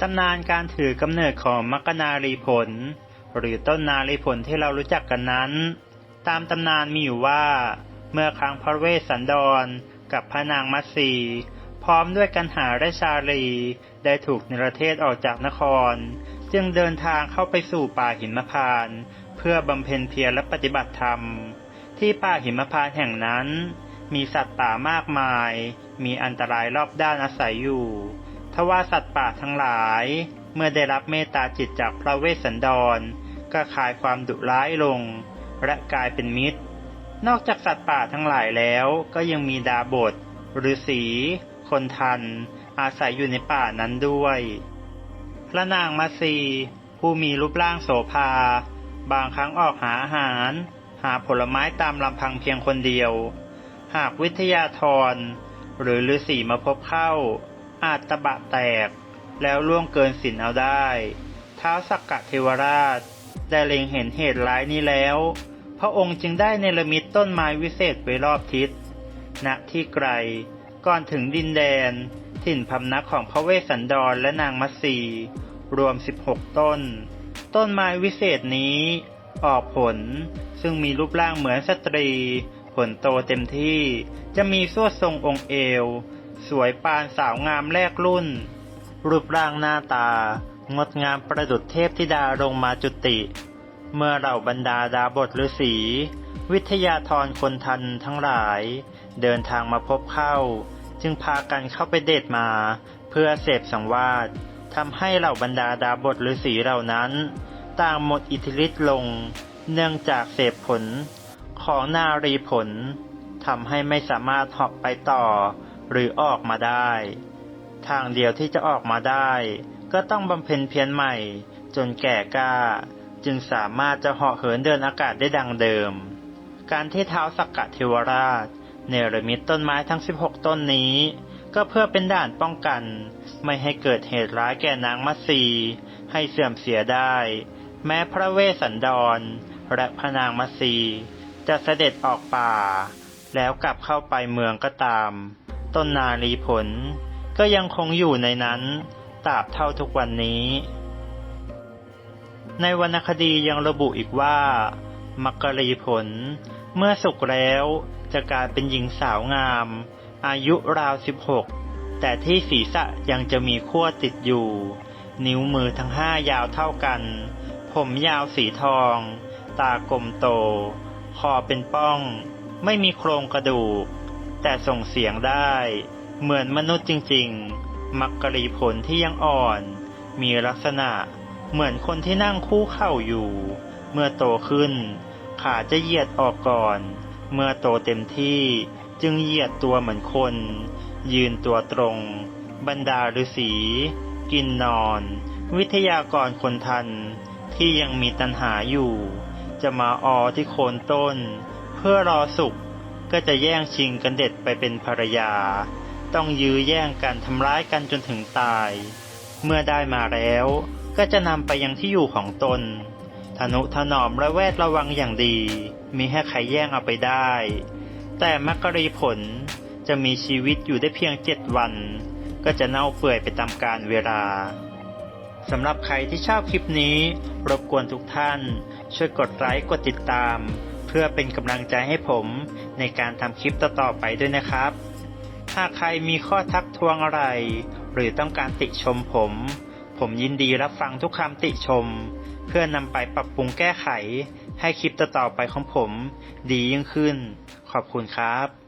ตำนานการถือกำเนิดของมักกนารีผล หรือต้นนารีผลที่เรารู้จักกันนั้น ตามตำนานมีอยู่ว่า เมื่อครั้งพระเวสสันดร กับพระนางมัตสีพร้อมด้วยกันหาและชาลีได้ถูกนิรเทศออกจากนคร จึงเดินทางเข้าไปสู่ป่าหิมพาน เพื่อบำเพ็ญเพียรและปฏิบัติธรรม ที่ป่าหิมพานแห่งนั้น มีสัตว์ป่ามากมาย มีอันตรายรอบด้านอาศัยอยู่ ทว่าสัตว์ป่าทั้งหลาย เมื่อได้รับเมตตาจิตจากพระเวสสันดร ก็คลายความดุร้ายลง และกลายเป็นมิตร นอกจากสัตว์ป่าทั้งหลายแล้วก็ยังมีดาบทฤาษีคนทัน อาศัยอยู่ในป่านั้นด้วย พระนางมาซีผู้มีรูปร่างโสภา บางครั้งออกหาอาหาร หาผลไม้ตามลำพังเพียงคนเดียว หากวิทยาธรหรือฤาษีมาพบเข้า อาจตบะแตก แล้วล่วงเกินศีลเอาได้ท้าวสักกะเทวราช ได้เล็งเห็นเหตุร้ายนี้แล้ว พระองค์จึงได้เนรมิตต้นไม้วิเศษไว้รอบทิศ ณ ที่ไกล ก่อนถึงดินแดน ถิ่นพำนักของพระเวสสันดรและนางมัตสีรวม 16 ต้น ต้นไม้วิเศษนี้ออกผลซึ่งมีรูปร่างเหมือนสตรี ผลโตเต็มที่จะมีสวดทรงองค์เอว สวยปานสาวงามแรกรุ่น รูปร่างหน้าตา งดงามประดุจเทพธิดาลงมาจุติ เมื่อเหล่าบรรดาดาบทฤาษีวิทยาธรคนทันทั้งหลาย เดินทางมาพบเข้า จึงพากันเข้าไปเดทมา เพื่อเสพสังวาสทำให้เหล่าบรรดาดาบทฤาษีเหล่านั้น ต่างหมดอิทธิฤทธิ์ลง เนื่องจากเสพผลของนารีผลทำให้ไม่สามารถเหาะไปต่อ หรือออกมาได้ ทางเดียวที่จะออกมาได้ ก็ต้องบำเพ็ญเพียรใหม่ จนแก่กล้า จึงสามารถจะเหาะเหินเดินอากาศได้ดังเดิม การที่เท้าสักกะเทวราช เนรมิตต้นไม้ทั้ง 16 ต้นนี้ ก็เพื่อเป็นด่านป้องกัน ไม่ให้เกิดเหตุร้ายแก่นางมัสีให้เสื่อมเสียได้ แม้พระเวสสันดร และพระนางมัสีจะเสด็จออกป่า แล้วกลับเข้าไปเมืองก็ตาม ต้นนาลีผล ก็ยังคงอยู่ในนั้นตราบเท่าทุกวันนี้ ในวรรณคดียังระบุอีกว่า มักกะรีผล เมื่อสุกแล้วจะกลายเป็นหญิงสาวงาม อายุราว16แต่ที่ศีรษะยังจะมีขั้วติดอยู่ นิ้วมือทั้งห้ายาวเท่ากัน ผมยาวสีทอง ตากลมโต คอเป็นป้อง ไม่มีโครงกระดูก แต่ส่งเสียงได้ เหมือนมนุษย์จริง ๆ มักกะรีผลที่ยังอ่อน มีลักษณะ เหมือนคนที่นั่งคู่เข่าอยู่ เมื่อโตขึ้น ขาจะเหยียดออกก่อน เมื่อโตเต็มที่จึงเหยียดตัวเหมือนคน ยืนตัวตรง บรรดาฤาษีกินนอน วิทยากรคนทันที่ยังมีตัณหาอยู่ จะมาออที่โคนต้น เพื่อรอสุก ก็จะแย่งชิงกันเด็ดไปเป็นภรรยา ต้องยื้อแย่งกันทำร้ายกันจนถึงตาย เมื่อได้มาแล้วก็จะนำไปยังที่อยู่ของตนทนุถนอมระแวดระวังอย่างดี มีให้ใครแย่งเอาไปได้ แต่มักกรีผลจะมีชีวิตอยู่ได้เพียงเจ็ดวัน ก็จะเน่าเปื่อยไปตามกาลเวลาสำหรับใครที่ชอบคลิปนี้ รบกวนทุกท่าน ช่วยกดไลค์กดติดตาม พื่อเป็นกำลังใจให้ผมในการทำคลิปต่อๆไปด้วยนะครับ หากใครมีข้อทักท้วงอะไร หรือต้องการติชมผม ผมยินดีรับฟังทุกคำติชม เพื่อนำไปปรับปรุงแก้ไข ให้คลิปต่อๆไปของผม ดียิ่งขึ้น ขอบคุณครับ